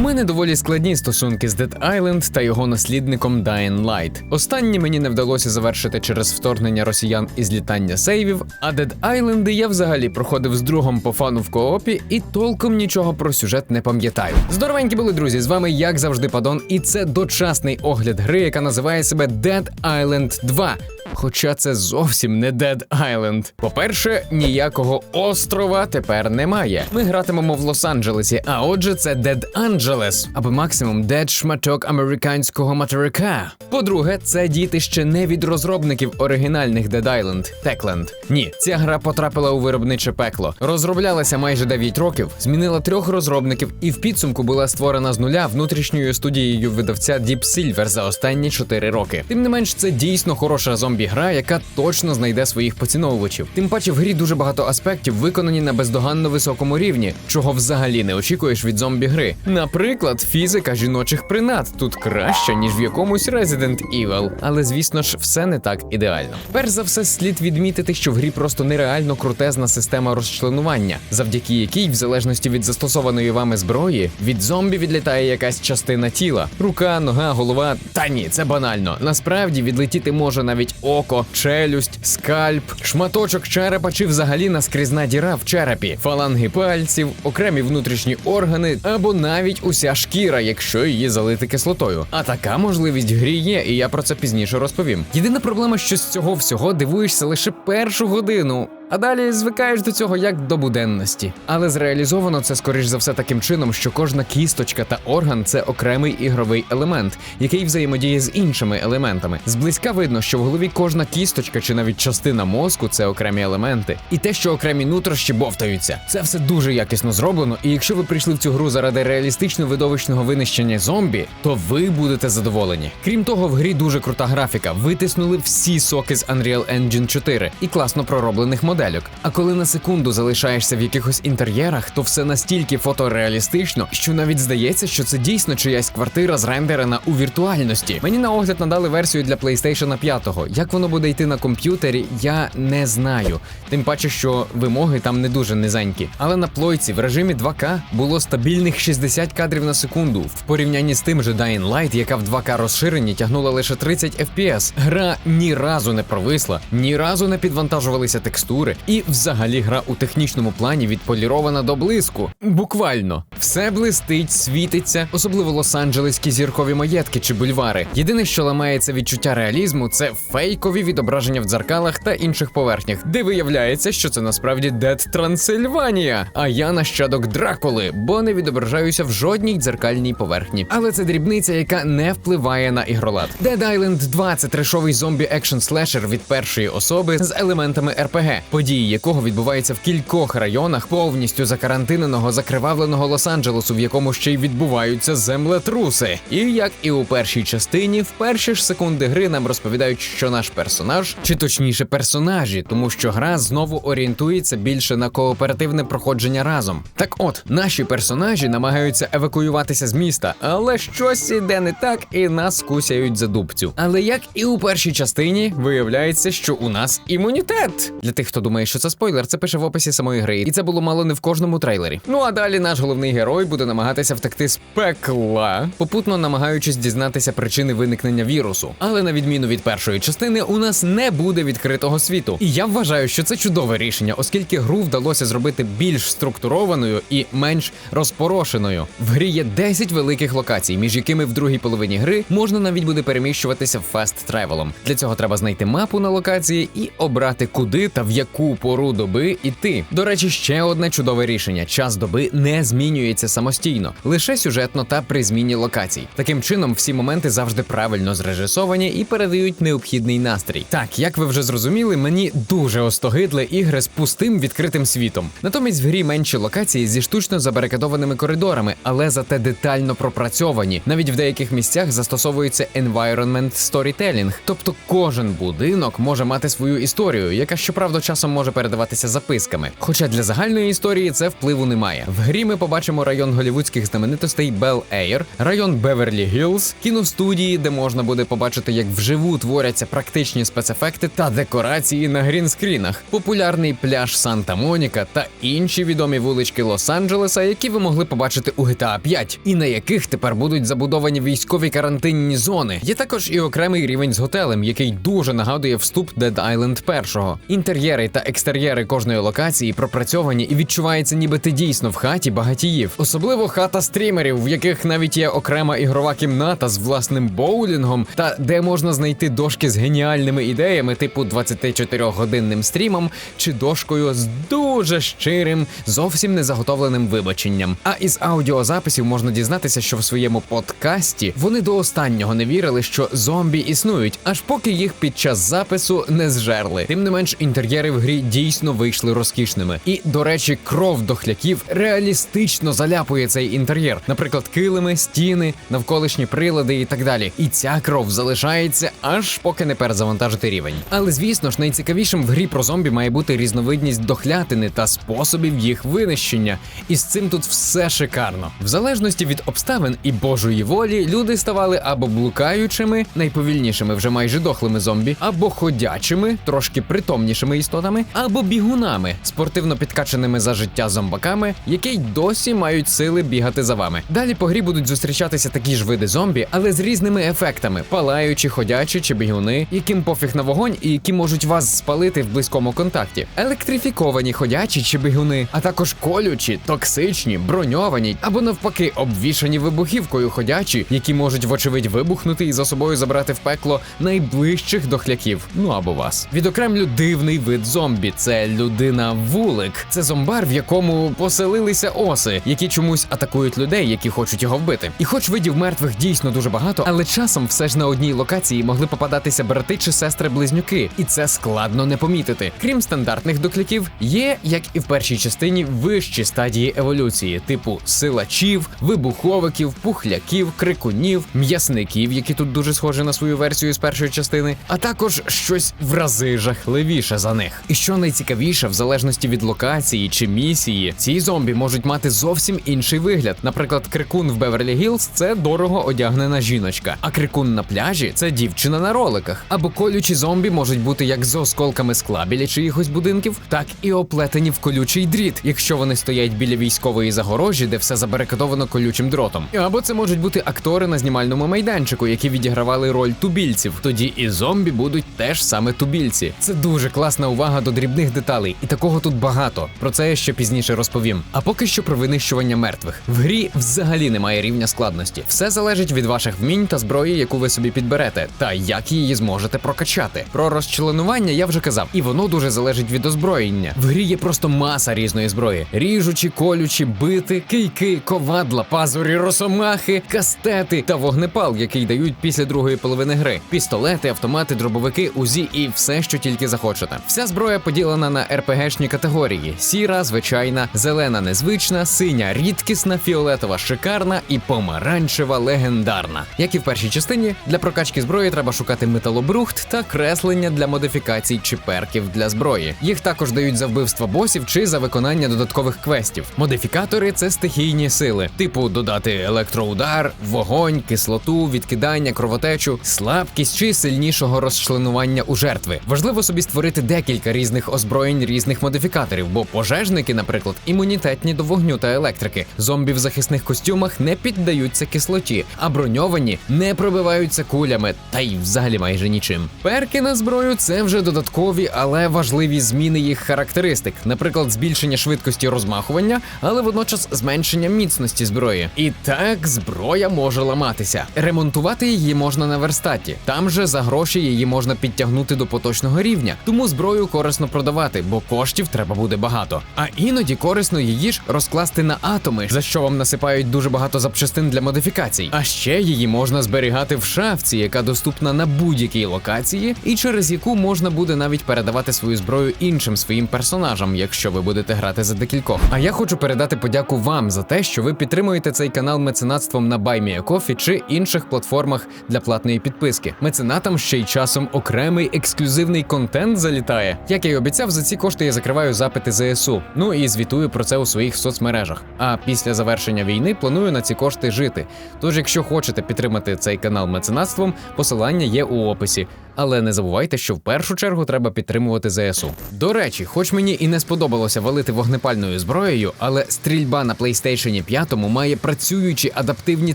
У мене доволі складні стосунки з Dead Island та його наслідником Dying Light. Останні мені не вдалося завершити через вторгнення росіян і злітання сейвів, а Dead Island я взагалі проходив з другом по фану в коопі і толком нічого про сюжет не пам'ятаю. Здоровенькі були друзі, з вами як завжди Падон, і це дочасний огляд гри, яка називає себе Dead Island 2. Хоча це зовсім не Dead Island. По-перше, ніякого острова тепер немає. Ми гратимемо в Лос-Анджелесі, а отже, це Dead Angeles, або максимум Dead шматок американського материка. По-друге, це дітище не від розробників оригінальних Dead Island Techland. Ні, ця гра потрапила у виробниче пекло. Розроблялася майже 9 років, змінила трьох розробників і в підсумку була створена з нуля внутрішньою студією видавця Deep Silver за останні 4 роки. Тим не менш, це дійсно хороша зомбі-гра, яка точно знайде своїх поціновувачів. Тим паче в грі дуже багато аспектів виконані на бездоганно високому рівні, чого взагалі не очікуєш від зомбі-гри. Наприклад, фізика жіночих принад тут краща, ніж в якомусь Resident Evil. Але звісно ж, все не так ідеально. Перш за все, слід відмітити, що в грі просто нереально крутезна система розчленування, завдяки якій, в залежності від застосованої вами зброї, від зомбі відлітає якась частина тіла: рука, нога, голова. Та ні, це банально. Насправді відлетіти може навіть око, челюсть, скальп, шматочок черепа чи взагалі наскрізна діра в черепі, фаланги пальців, окремі внутрішні органи або навіть уся шкіра, якщо її залити кислотою. А така можливість гріє, і я про це пізніше розповім. Єдина проблема, що з цього всього дивуєшся лише першу годину. А далі звикаєш до цього як до буденності. Але зреалізовано це скоріш за все таким чином, що кожна кісточка та орган це окремий ігровий елемент, який взаємодіє з іншими елементами. Зблизька видно, що в голові кожна кісточка чи навіть частина мозку це окремі елементи. І те, що окремі нутрощі бовтаються. Це все дуже якісно зроблено. І якщо ви прийшли в цю гру заради реалістично видовищного винищення зомбі, то ви будете задоволені. Крім того, в грі дуже крута графіка. Витиснули всі соки з Unreal Engine 4 і класно пророблених модельок. А коли на секунду залишаєшся в якихось інтер'єрах, то все настільки фотореалістично, що навіть здається, що це дійсно чиясь квартира зрендерена у віртуальності. Мені на огляд надали версію для PlayStation 5. Як воно буде йти на комп'ютері, я не знаю. Тим паче, що вимоги там не дуже низенькі. Але на плойці в режимі 2К було стабільних 60 кадрів на секунду в порівнянні з тим же Dying Light, яка в 2К розширенні тягнула лише 30 FPS. Гра ні разу не провисла, ні разу не підвантажувалися текстури, і взагалі гра у технічному плані відполірована до блиску. Буквально все блистить, світиться, особливо лос-анджелеські зіркові маєтки чи бульвари. Єдине, що ламається відчуття реалізму, це фейкові відображення в дзеркалах та інших поверхнях, де виявляється, що це насправді Дед Трансильванія. А я нащадок Дракули, бо не відображаюся в жодній дзеркальній поверхні. Але це дрібниця, яка не впливає на ігролад. Dead Island 2 – це трешовий зомбі екшн слешер від першої особи з елементами РПГ, події якого відбуваються в кількох районах повністю закарантиненого, закривавленого Лос-Анджелесу, в якому ще й відбуваються землетруси. І як і у першій частині, в перші ж секунди гри нам розповідають, що наш персонаж, чи точніше персонажі, тому що гра знову орієнтується більше на кооперативне проходження разом. Так от, наші персонажі намагаються евакуюватися з міста, але щось іде не так, і нас кусяють за дубцю. Але як і у першій частині, виявляється, що у нас імунітет. Для тих, хто думає, що це спойлер, це пише в описі самої гри, і це було мало не в кожному трейлері. Ну а далі наш головний герой буде намагатися втекти з пекла, попутно намагаючись дізнатися причини виникнення вірусу. Але на відміну від першої частини, у нас не буде відкритого світу. І я вважаю, що це чудове рішення, оскільки гру вдалося зробити більш структурованою і менш розпорошеною. В грі є 10 великих локацій, між якими в другій половині гри можна навіть буде переміщуватися фаст тревелом. Для цього треба знайти мапу на локації і обрати, куди та в яку пору доби іти. До речі, ще одне чудове рішення: час доби не змінюється самостійно, лише сюжетно та при зміні локацій. Таким чином, всі моменти завжди правильно зрежисовані і передають необхідний настрій. Так, як ви вже зрозуміли, мені дуже остогидли ігри з пустим відкритим світом. Натомість в грі менші локації зі штучно забарикадованими коридорами, але зате детально пропрацьовані. Навіть в деяких місцях застосовується environment storytelling, тобто кожен будинок може мати свою історію, яка щоправда часом може передаватися записками. Хоча для загальної історії це впливу немає. В грі ми побачимо район голівудських знаменитостей Бел Ейр, район Беверлі Гілз, кіностудії, де можна буде побачити, як вживу творяться практичні спецефекти та декорації на грінскрінах, популярний пляж Санта Моніка та інші відомі вулички Лос-Анджелеса, які ви могли побачити у GTA 5, і на яких тепер будуть забудовані військові карантинні зони. Є також і окремий рівень з готелем, який дуже нагадує вступ Dead Island першого. Інтер'єри та екстер'єри кожної локації пропрацьовані і відчувається, ніби ти дійсно в хаті багатіїв. Особливо хата стрімерів, в яких навіть є окрема ігрова кімната з власним боулінгом, та де можна знайти дошки з геніальними ідеями, типу 24-годинним стрімом чи дошкою з дуже щирим, зовсім незаготовленим вибаченням. А із аудіозаписів можна дізнатися, що в своєму подкасті вони до останнього не вірили, що зомбі існують, аж поки їх під час запису не зжерли. Тим не менш, інтер'єри в грі дійсно вийшли розкішними. І, до речі, кров дохляків реалістично заляпує цей інтер'єр. Наприклад, килими, стіни, навколишні прилади і так далі. І ця кров залишається аж поки не перезавантажити рівень. Але звісно ж, найцікавішим в грі про зомбі має бути різновидність дохлятини та способів їх винищення. І з цим тут все шикарно. В залежності від обставин і божої волі, люди ставали або блукаючими, найповільнішими вже майже дохлими зомбі, або ходячими, трошки притомнішими істотами, або бігунами, спортивно підкаченими за життя зомбаками, які й досі мають сили бігати за вами. Далі по грі будуть зустрічатися такі ж види зомбі, але з різними ефектами: палаючі, ходячі чи бігуни, яким пофіг на вогонь і які можуть вас спалити в близькому контакті, електрифіковані ходячі чи бігуни, а також колючі, токсичні, броньовані або навпаки обвішані вибухівкою ходячі, які можуть вочевидь вибухнути і за собою забрати в пекло найближчих дохляків. Ну або вас. Відокремлю дивний вид зомбі. Це людина вулик. Це зомбар, в якому поселилися оси, які чомусь атакують людей, які хочуть його вбити. І хоч видів мертвих дійсно дуже багато, але часом все ж на одній локації могли попадатися брати чи сестри-близнюки, і це складно не помітити. Крім стандартних докляків, є, як і в першій частині, вищі стадії еволюції, типу силачів, вибуховиків, пухляків, крикунів, м'ясників, які тут дуже схожі на свою версію з першої частини, а також щось в рази жахливіше за них. І що найцікавіше, в залежності від локації чи місії, ці зомбі можуть мати зовсім інший вигляд. Наприклад, крикун в Беверлі Гілз це дорого одягнена жіночка, а крикун на пляжі це дівчина на роликах. Або колючі зомбі можуть бути як з осколками скла біля чиїхось будинків, так і оплетені в колючий дріт, якщо вони стоять біля військової загорожі, де все забарикадовано колючим дротом. Або це можуть бути актори на знімальному майданчику, які відігравали роль тубільців. Тоді і зомбі будуть теж саме тубільці. Це дуже класна увага до дрібних деталей, і такого тут багато. Про це я ще пізніше розповім. А поки що про винищування мертвих. В грі взагалі немає рівня складності. Все залежить від ваших вмінь та зброї, яку ви собі підберете, та як її зможете прокачати. Про розчленування я вже казав, і воно дуже залежить від озброєння. В грі є просто маса різної зброї: ріжучі, колючі, бити, кийки, ковадла, пазурі, росомахи, кастети та вогнепал, який дають після другої половини гри. Пістолети, автомати, дробовики, узі і все, що тільки захочете. Вся зброя поділена на РПГшні категорії: сіра, звичайна, зелена, незвична, синя, рідкісна, фіолетова, шикарна і помаранчева легендарна. Як і в першій частині, для прокачки зброї треба шукати металобрухт та креслення для модифікацій чи перків для зброї. Їх також дають за вбивство босів чи за виконання додаткових квестів. Модифікатори це стихійні сили, типу додати електроудар, вогонь, кислоту, відкидання, кровотечу, слабкість чи сильнішого розчленування у жертви. Важливо собі створити декілька різних озброєнь різних модифікаторів, бо пожежники, наприклад, імунітетні до вогню та електрики. Зомбі в захисних костюмах не піддаються кислоті, а броньовані не пробиваються кулями, та й взагалі майже нічим. Перки на зброю це вже додаткові, але важливі зміни їх характеристик, наприклад, збільшення швидкості розмахування, але водночас зменшення міцності зброї. І так зброя може ламатися. Ремонтувати її можна на верстаті. Там же за гроші її можна підтягнути до поточного рівня. Тому зброю корисно продавати, бо коштів треба буде багато. А іноді корисно її ж розкласти на атоми, за що вам насипають дуже багато запчастин для модифікацій. А ще її можна зберігати в шафці, яка доступна на будь-якій локації, і через яку можна буде навіть передавати свою зброю іншим своїм персонажам, якщо ви будете грати за декількох. А я хочу передати подяку вам за те, що ви підтримуєте цей канал меценатством на BuyMeACoffee чи інших платформах для платної підписки. Меценатам ще й часом окремий ексклюзивний контент залітає. Як я й обіцяв, за ці кошти я закриваю запити ЗСУ. Ну і звітую про це у своїх соцмережах. А після завершення війни планую на ці кошти жити. Тож, якщо хочете підтримати цей канал меценатством, посилання є у описі. Але не забувайте, що в першу чергу треба підтримувати ЗСУ. До речі, хоч мені і не сподобалося валити вогнепальною зброєю, але стрільба на PlayStation 5 має працюючі адаптивні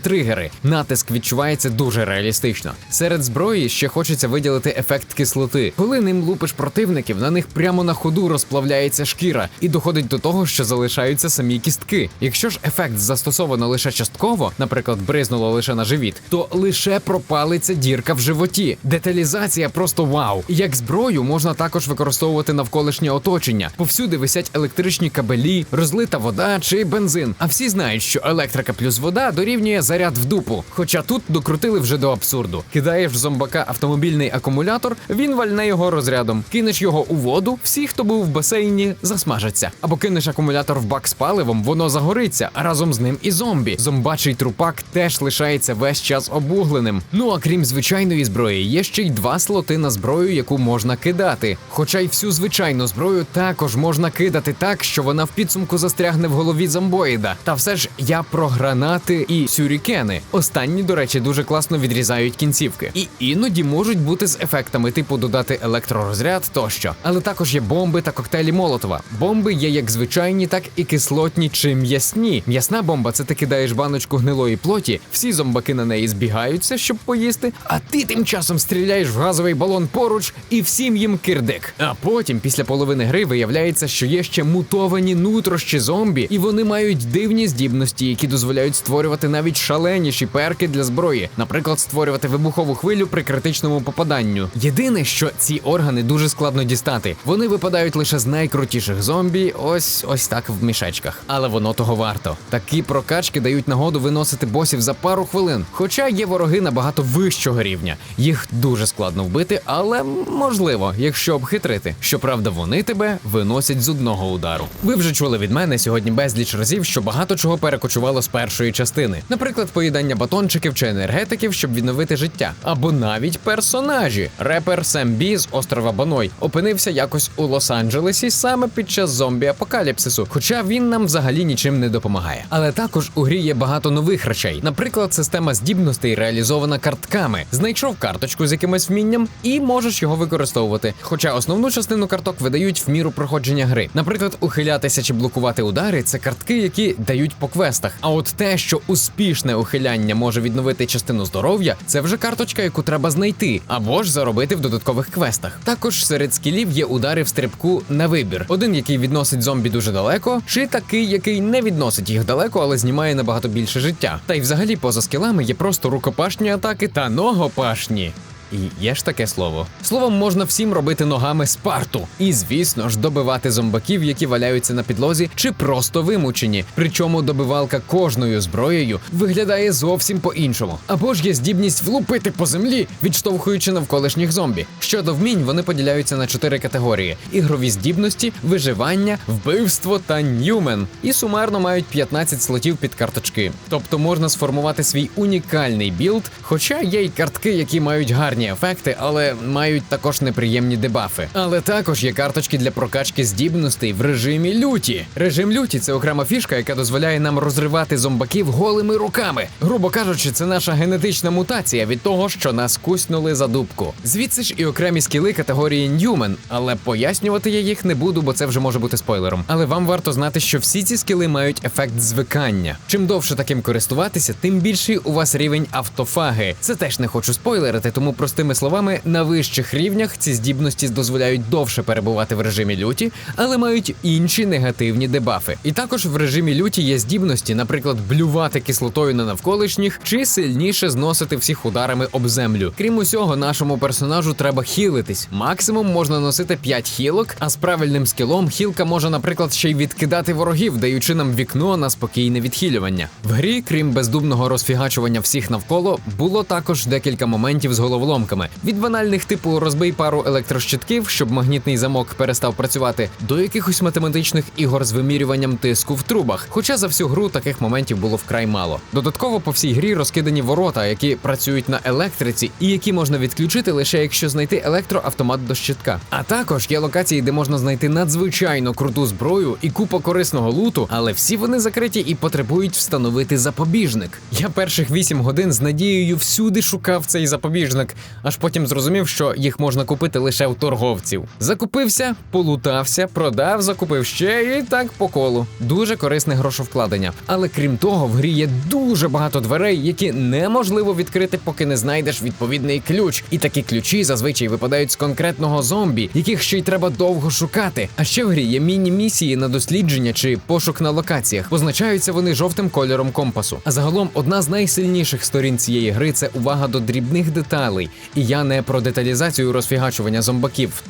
тригери. Натиск відчувається дуже реалістично. Серед зброї ще хочеться виділити ефект кислоти. Коли ним лупиш противників, на них прямо на ходу розплавляється шкіра, і доходить до того, що залишаються самі кістки. Якщо ж ефект застосовано лише частково, наприклад, бризнуло лише на живіт, то лише пропалиться дірка в животі. Деталізація просто вау. Як зброю можна також використовувати навколишнє оточення. Повсюди висять електричні кабелі, розлита вода чи бензин. А всі знають, що електрика плюс вода дорівнює заряд в дупу. Хоча тут докрутили вже до абсурду. Кидаєш в зомбака автомобільний акумулятор, він вальне його розрядом. Кинеш його у воду, всі, хто був в басейні, засмажаться. Або кинеш акумулятор в бак з паливом, воно загориться, разом з ним і зомбі. Зомбачий трупак теж лишається весь час обугленим. Ну а крім звичайної зброї, є ще й два слоти на зброю, яку можна кидати. Хоча й всю звичайну зброю також можна кидати так, що вона в підсумку застрягне в голові зомбоїда. Та все ж я про гранати і сюрікени. Останні, до речі, дуже класно відрізають кінцівки. І іноді можуть бути з ефектами, типу додати електророзряд тощо. Але також є бомби та коктейлі Молотова. Бомби є як звичайні, так і кислотні чи м'ясні. М'ясна бомба це ти кидаєш баночку гнилої плоті, всі зомбаки на неї збігаються, щоб поїсти. А ти тим часом стріляєш в газовий балон поруч і всім їм кирдик. А потім, після половини гри, виявляється, що є ще мутовані нутрощі зомбі, і вони мають дивні здібності, які дозволяють створювати навіть шаленіші перки для зброї, наприклад, створювати вибухову хвилю при критичному попаданню. Єдине, що ці органи дуже складно дістати. Вони випадають лише з найкрутіших зомбі, ось ось так в мішечках. Але воно того варто. Такі прокачки дають нагоду виносити босів за пару хвилин. Хоча є вороги набагато вищого рівня. Їх дуже складно вбити, але можливо, якщо обхитрити. Щоправда, вони тебе виносять з одного удару. Ви вже чули від мене сьогодні безліч разів, що багато чого перекочувало з першої частини. Наприклад, поїдання батончиків чи енергетиків, щоб відновити життя, або навіть персонажі. Репер Сем Бі з острова Баной опинився якось у Лос-Анджелесі саме під час зомбі-апокаліпсису, хоча він нам взагалі нічим не допомагає. Але також у грі є багато нових речей. Наприклад, система здібностей реалізована картками. Знайшов карточку з якимось вмінням і можеш його використовувати. Хоча основну частину карток видають в міру проходження гри. Наприклад, ухилятися чи блокувати удари це картки, які дають по квестах. А от те, що успішне ухиляння може відновити частину здоров'я, це вже карточка, яку треба знайти, або ж заробити в додаткових квестах. Також серед скілів є удари в стрибку на вибір: один, який відносить зомбі дуже далеко, чи такий, який не відносить їх далеко, але знімає набагато більше життя. Та й взагалі поза скілами є просто рукопашні атаки та ногопашні. І є ж таке слово. Словом, можна всім робити ногами спарту. І, звісно ж, добивати зомбаків, які валяються на підлозі, чи просто вимучені. Причому добивалка кожною зброєю виглядає зовсім по-іншому. Або ж є здібність влупити по землі, відштовхуючи навколишніх зомбі. Щодо вмінь, вони поділяються на чотири категорії: ігрові здібності, виживання, вбивство та ньюмен. І сумарно мають 15 слотів під карточки. Тобто можна сформувати свій унікальний білд, хоча є й картки, які мають гарні ефекти, але мають також неприємні дебафи. Але також є карточки для прокачки здібностей в режимі люті. Режим люті це окрема фішка, яка дозволяє нам розривати зомбаків голими руками. Грубо кажучи, це наша генетична мутація від того, що нас куснули за дубку. Звідси ж і окремі скіли категорії Ньюмен, але пояснювати я їх не буду, бо це вже може бути спойлером. Але вам варто знати, що всі ці скіли мають ефект звикання. Чим довше таким користуватися, тим більший у вас рівень автофаги. Це теж не хочу спойлерити, тому простими словами, на вищих рівнях ці здібності дозволяють довше перебувати в режимі люті, але мають інші негативні дебафи. І також в режимі люті є здібності, наприклад, блювати кислотою на навколишніх чи сильніше зносити всіх ударами об землю. Крім усього, нашому персонажу треба хілитись. Максимум можна носити 5 хілок, а з правильним скілом хілка може, наприклад, ще й відкидати ворогів, даючи нам вікно на спокійне відхилювання. В грі, крім бездумного розфігачування всіх навколо, було також декілька моментів з головолом головоломками. Від банальних типу розбий пару електрощитків, щоб магнітний замок перестав працювати, до якихось математичних ігор з вимірюванням тиску в трубах. Хоча за всю гру таких моментів було вкрай мало. Додатково по всій грі розкидані ворота, які працюють на електриці, і які можна відключити лише якщо знайти електроавтомат до щитка. А також є локації, де можна знайти надзвичайно круту зброю і купа корисного луту, але всі вони закриті і потребують встановити запобіжник. Я перших 8 годин з надією всюди шукав цей запобіжник, аж потім зрозумів, що їх можна купити лише у торговців. Закупився, полутався, продав, закупив ще і так по колу. Дуже корисне грошовкладення. Але крім того, в грі є дуже багато дверей, які неможливо відкрити, поки не знайдеш відповідний ключ. І такі ключі зазвичай випадають з конкретного зомбі, яких ще й треба довго шукати. А ще в грі є міні-місії на дослідження чи пошук на локаціях. Позначаються вони жовтим кольором компасу. А загалом одна з найсильніших сторін цієї гри це увага до дрібних деталей. І я не про деталізацію розфігачування зомбаків.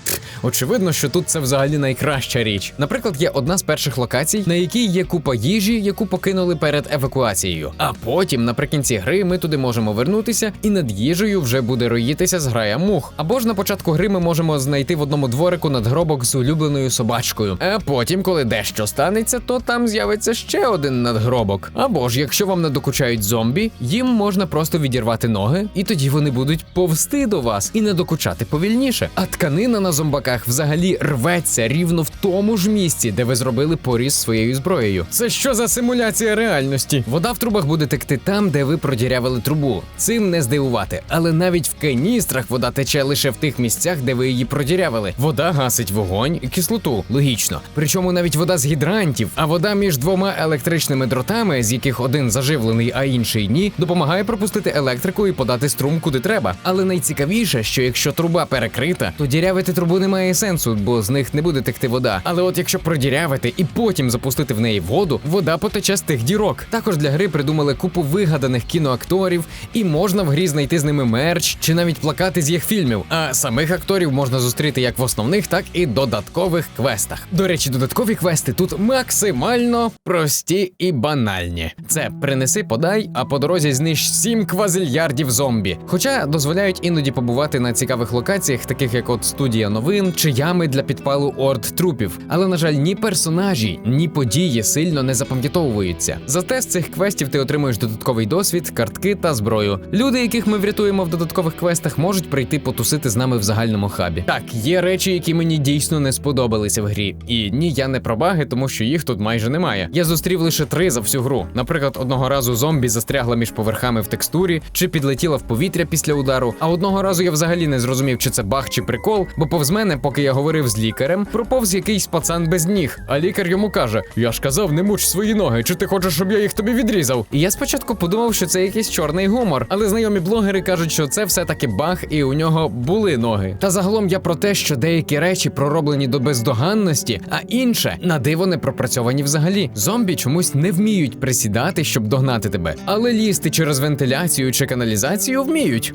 Очевидно, що тут це взагалі найкраща річ. Наприклад, є одна з перших локацій, на якій є купа їжі, яку покинули перед евакуацією. А потім, наприкінці гри, ми туди можемо вернутися, і над їжею вже буде роїтися зграя мух. Або ж на початку гри ми можемо знайти в одному дворику надгробок з улюбленою собачкою. А потім, коли дещо станеться, то там з'явиться ще один надгробок. Або ж, якщо вам не докучають зомбі, їм можна просто відірвати ноги, і тоді вони будуть повсти до вас і не докучати повільніше. А тканина на зомбаках взагалі рветься рівно в тому ж місці, де ви зробили поріз своєю зброєю. Це що за симуляція реальності? Вода в трубах буде текти там, де ви продірявили трубу. Цим не здивувати. Але навіть в каністрах вода тече лише в тих місцях, де ви її продірявили. Вода гасить вогонь і кислоту. Логічно. Причому навіть вода з гідрантів, а вода між двома електричними дротами, з яких один заживлений, а інший ні, допомагає пропустити електрику і подати струм куди треба. Але найцікавіше, що якщо труба перекрита, то дірявити трубу немає сенсу, бо з них не буде текти вода. Але от якщо продірявити і потім запустити в неї воду, вода потече з тих дірок. Також для гри придумали купу вигаданих кіноакторів, і можна в грі знайти з ними мерч чи навіть плакати з їх фільмів. А самих акторів можна зустріти як в основних, так і додаткових квестах. До речі, додаткові квести тут максимально прості і банальні. Це принеси, подай, а по дорозі знищ 7 квазильярдів зомбі. Хоча дозволяють іноді побувати на цікавих локаціях, таких як от студія новин чи ями для підпалу орд трупів. Але на жаль, ні персонажі, ні події сильно не запам'ятовуються. Зате з цих квестів ти отримуєш додатковий досвід, картки та зброю. Люди, яких ми врятуємо в додаткових квестах, можуть прийти потусити з нами в загальному хабі. Так, є речі, які мені дійсно не сподобалися в грі. І ні, я не про баги, тому що їх тут майже немає. Я зустрів лише три за всю гру. Наприклад, одного разу зомбі застрягла між поверхами в текстурі, чи підлетіла в повітря після удару. А одного разу я взагалі не зрозумів, чи це баг чи прикол, бо повз мене, поки я говорив з лікарем, проповз якийсь пацан без ніг. А лікар йому каже: Я ж казав, не муч свої ноги, чи ти хочеш, щоб я їх тобі відрізав? І я спочатку подумав, що це якийсь чорний гумор, але знайомі блогери кажуть, що це все таки баг, і у нього були ноги. Та загалом я про те, що деякі речі пророблені до бездоганності, а інше на диво не пропрацьовані взагалі. Зомбі чомусь не вміють присідати, щоб догнати тебе, але лізти через вентиляцію чи каналізацію вміють.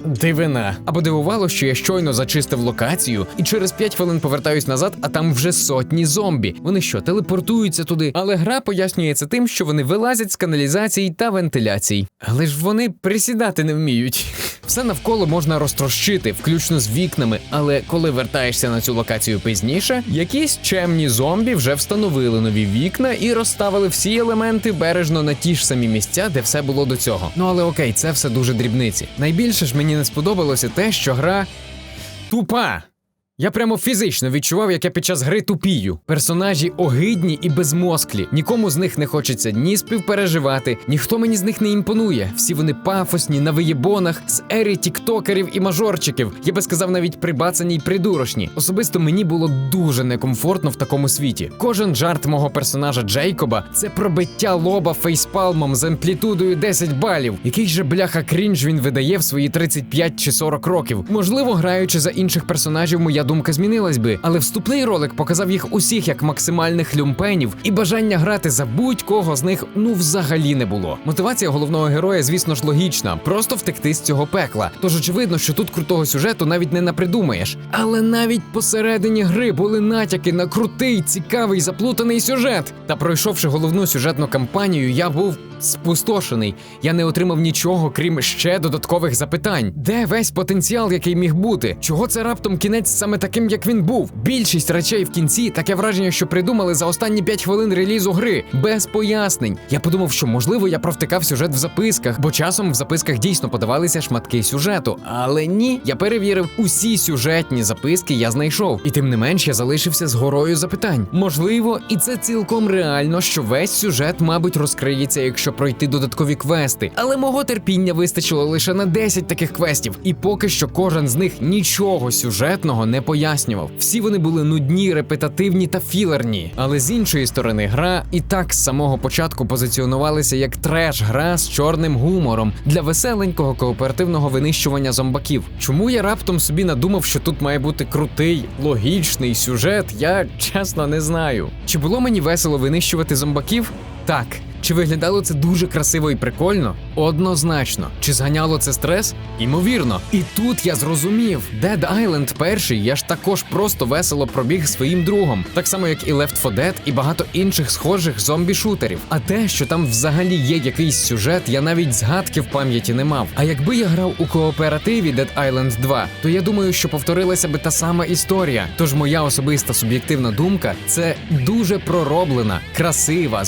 Дивина. Або дивувало, що я щойно зачистив локацію, і через 5 хвилин повертаюсь назад, а там вже сотні зомбі. Вони що, телепортуються туди? Але гра пояснює це тим, що вони вилазять з каналізацій та вентиляцій. Але ж вони присідати не вміють. Все навколо можна розтрощити, включно з вікнами. Але коли вертаєшся на цю локацію пізніше, якісь чемні зомбі вже встановили нові вікна і розставили всі елементи бережно на ті ж самі місця, де все було до цього. Ну але окей, це все дуже дрібниці. Найбільше ж мені не сподобалося те, що гра тупа. Я прямо фізично відчував, як я під час гри тупію. Персонажі огидні і безмозклі. Нікому з них не хочеться ні співпереживати, ніхто мені з них не імпонує. Всі вони пафосні, на виєбонах, з ери тіктокерів і мажорчиків. Я би сказав, навіть прибацані й придурошні. Особисто мені було дуже некомфортно в такому світі. Кожен жарт мого персонажа Джейкоба це пробиття лоба фейспалмом з амплітудою 10 балів. Який же бляха крінж він видає в свої 35 чи 40 років. Можливо, граючи за інших персонажів, моя думка змінилась би, але вступний ролик показав їх усіх як максимальних люмпенів, і бажання грати за будь-кого з них ну взагалі не було. Мотивація головного героя, звісно ж, логічна, просто втекти з цього пекла. Тож очевидно, що тут крутого сюжету навіть не напридумаєш. Але навіть посередині гри були натяки на крутий, цікавий, заплутаний сюжет. Та пройшовши головну сюжетну кампанію, я був спустошений. Я не отримав нічого, крім ще додаткових запитань. Де весь потенціал, який міг бути? Чого це раптом кінець саме таким, як він був? Більшість речей в кінці таке враження, що придумали за останні 5 хвилин релізу гри, без пояснень. Я подумав, що можливо я провтикав сюжет в записках, бо часом в записках дійсно подавалися шматки сюжету. Але ні, я перевірив усі сюжетні записки, я знайшов. І тим не менш я залишився з горою запитань. Можливо, і це цілком реально, що весь сюжет, мабуть, розкриється, якщо пройти додаткові квести. Але мого терпіння вистачило лише на 10 таких квестів, і поки що кожен з них нічого сюжетного не пояснював. Всі вони були нудні, репетативні та філерні. Але з іншої сторони, гра і так з самого початку позиціонувалася як треш-гра з чорним гумором для веселенького кооперативного винищування зомбаків. Чому я раптом собі надумав, що тут має бути крутий, логічний сюжет, я чесно не знаю. Чи було мені весело винищувати зомбаків? Так. Чи виглядало це дуже красиво і прикольно? Однозначно. Чи зганяло це стрес? Імовірно. І тут я зрозумів, Dead Island перший я ж також просто весело пробіг своїм другом, так само як і Left 4 Dead і багато інших схожих зомбі-шутерів. А те, що там взагалі є якийсь сюжет, я навіть згадки в пам'яті не мав. А якби я грав у кооперативі Dead Island 2, то я думаю, що повторилася би та сама історія. Тож моя особиста суб'єктивна думка це дуже пророблена, красива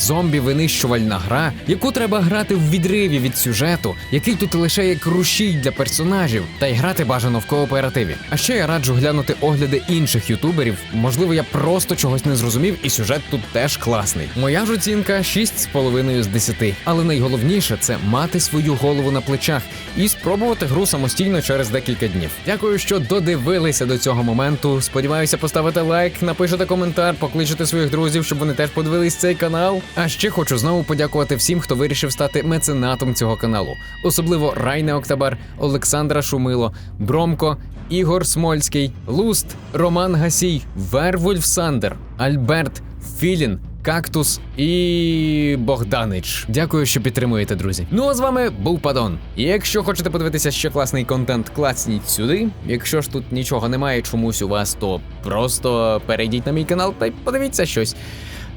зомбі-винищувальна гра, яку треба грати в відриві від сюжету, який тут лише як рушій для персонажів, та й грати бажано в кооперативі. А ще я раджу глянути огляди інших ютуберів. Можливо, я просто чогось не зрозумів, і сюжет тут теж класний. Моя ж оцінка 6,5 з 10. Але найголовніше це мати свою голову на плечах і спробувати гру самостійно через декілька днів. Дякую, що додивилися до цього моменту. Сподіваюся, поставите лайк, напишете коментар, покличете своїх друзів, щоб вони теж подивились цей канал. А ще хочу знову подякувати всім, хто вирішив стати меценатом цього каналу, особливо Райне Октабар, Олександра Шумило, Бромко, Ігор Смольський, Луст, Роман Гасій, Вервульф Сандер, Альберт, Філін. Кактус і Богданич. Дякую, що підтримуєте, друзі. Ну а з вами був Падон. І якщо хочете подивитися ще класний контент, клацніть сюди. Якщо ж тут нічого немає чомусь у вас, то просто перейдіть на мій канал та й подивіться щось.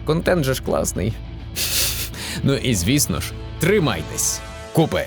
Контент же ж класний. Ну і звісно ж, тримайтесь. Купи!